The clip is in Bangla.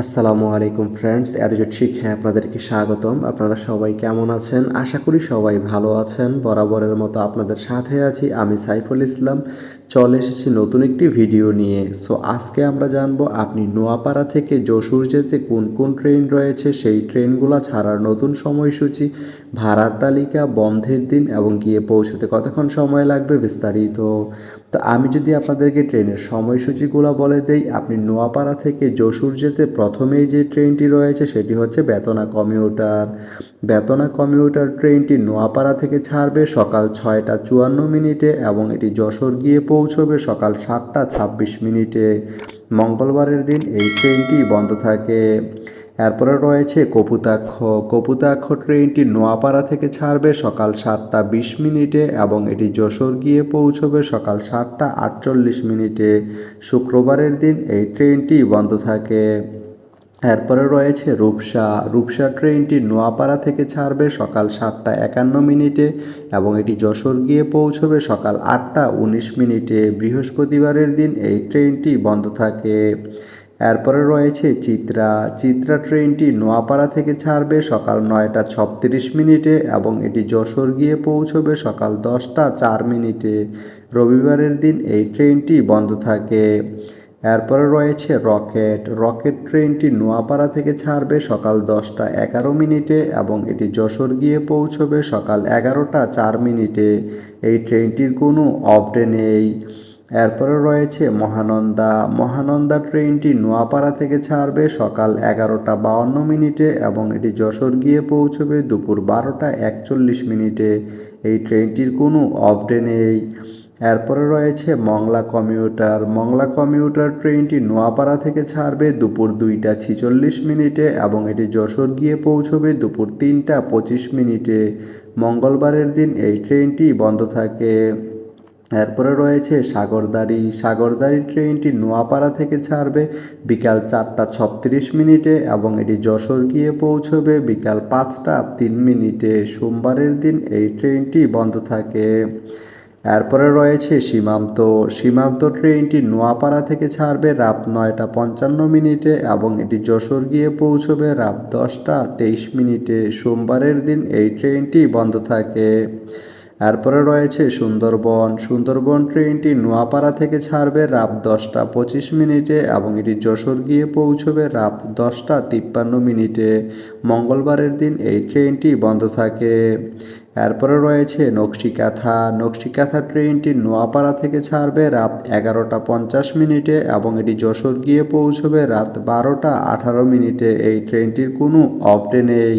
আসসালামু আলাইকুম ফ্রেন্ডস অ্যাডজেট শিক্ষায় আপনাদেরকে স্বাগতম। আপনারা সবাই কেমন আছেন? আশা করি সবাই ভালো আছেন। বরাবরের মতো আপনাদের সাথে আছি আমি সাইফুল ইসলাম। চলে এসেছি নতুন একটি ভিডিও নিয়ে। সো আজকে আমরা জানব আপনি নোয়াপাড়া থেকে যশোর যেতে কোন কোন ট্রেন রয়েছে? সেই ট্রেনগুলো ছাড়ার নতুন সময়সূচি, ভাড়ার তালিকা, বন্ধের দিন এবং গিয়ে পৌঁছতে কতক্ষণ সময় লাগবে বিস্তারিত তো আমি যদি আপনাদেরকে ট্রেনের সময়সূচিগুলো বলে দেই, আপনি নোয়াপাড়া থেকে যশোর যেতে প্রথমেই যে ট্রেনটি রয়েছে সেটি হচ্ছে বেতনা কমিউটার। বেতনা কমিউটার ট্রেনটি নোয়াপাড়া থেকে ছাড়বে সকাল ছয়টা চুয়ান্ন মিনিটে এবং এটি যশোর গিয়ে পৌঁছবে সকাল সাতটা ছাব্বিশ মিনিটে। মঙ্গলবারের দিন এই ট্রেনটি বন্ধ থাকে। এরপরে রয়েছে কপুতাক্ষ। কপুতাক্ষ ট্রেনটি নোয়াপাড়া থেকে ছাড়বে সকাল সাতটা বিশ মিনিটে এবং এটি যশোর গিয়ে পৌঁছবে সকাল সাতটা আটচল্লিশ মিনিটে। শুক্রবারের দিন এই ট্রেনটি বন্ধ থাকে। এরপরে রয়েছে রূপসা। রূপসা ট্রেনটি নোয়াপাড়া থেকে ছাড়বে সকাল সাতটা একান্ন মিনিটে এবং এটি যশোর গিয়ে পৌঁছবে সকাল আটটা উনিশ মিনিটে। বৃহস্পতিবারের দিন এই ট্রেনটি বন্ধ থাকে। এরপরে রয়েছে চিত্রা। চিত্রা ট্রেনটি নোয়াপাড়া থেকে ছাড়বে সকাল নয়টা ছত্রিশ মিনিটে এবং এটি যশোর গিয়ে পৌঁছবে সকাল দশটা চার মিনিটে। রবিবারের দিন এই ট্রেনটি বন্ধ থাকে। এরপরে রয়েছে রকেট। রকেট ট্রেনটি নোয়াপাড়া থেকে ছাড়বে সকাল দশটা এগারো মিনিটে এবং এটি যশোর গিয়ে পৌঁছবে সকাল এগারোটা চার মিনিটে। এই ট্রেনটির কোনো অফ ডে নেই। এরপরে রয়েছে মহানন্দা। মহানন্দা ট্রেনটি নোয়াপাড়া থেকে ছাড়বে সকাল এগারোটা বাউন্ন মিনিটে এবং এটি যশোর গিয়ে পৌঁছবে দুপুর বারোটা একচল্লিশ মিনিটে। এই ট্রেনটির কোনো অফ ডে নেই। এরপরে রয়েছে মংলা কমিউটার। মংলা কমিউটার ট্রেনটি নোয়াপাড়া থেকে ছাড়বে দুপুর দুইটা ছিচল্লিশ মিনিটে এবং এটি যশোর গিয়ে পৌঁছবে দুপুর তিনটা পঁচিশ মিনিটে। মঙ্গলবারের দিন এই ট্রেনটি বন্ধ থাকে। এরপরে রয়েছে সাগরদাড়ি। সাগরদাড়ি ট্রেনটি নোয়াপাড়া থেকে ছাড়বে বিকাল চারটা ছত্রিশ মিনিটে এবং এটি যশোর গিয়ে পৌঁছবে বিকাল পাঁচটা তিন মিনিটে। সোমবারের দিন এই ট্রেনটি বন্ধ থাকে। এরপরে রয়েছে সীমান্ত। সীমান্ত ট্রেনটি নোয়াপাড়া থেকে ছাড়বে রাত নয়টা পঞ্চান্ন মিনিটে এবং এটি যশোর গিয়ে পৌঁছবে রাত দশটা তেইশ মিনিটে। সোমবারের দিন এই ট্রেনটি বন্ধ থাকে। এরপরে রয়েছে সুন্দরবন। সুন্দরবন ট্রেনটি নোয়াপাড়া থেকে ছাড়বে রাত দশটা পঁচিশ মিনিটে এবং এটি যশোর গিয়ে পৌঁছবে রাত দশটা তিপ্পান্ন মিনিটে। মঙ্গলবারের দিন এই ট্রেনটি বন্ধ থাকে। এরপরে রয়েছে নকশিকাথা। নকশিকাথা ট্রেনটি নোয়াপাড়া থেকে ছাড়বে রাত এগারোটা পঞ্চাশ মিনিটে এবং এটি যশোর গিয়ে পৌঁছবে রাত বারোটা আঠারো মিনিটে। এই ট্রেনটির কোনো অফ ডে নেই।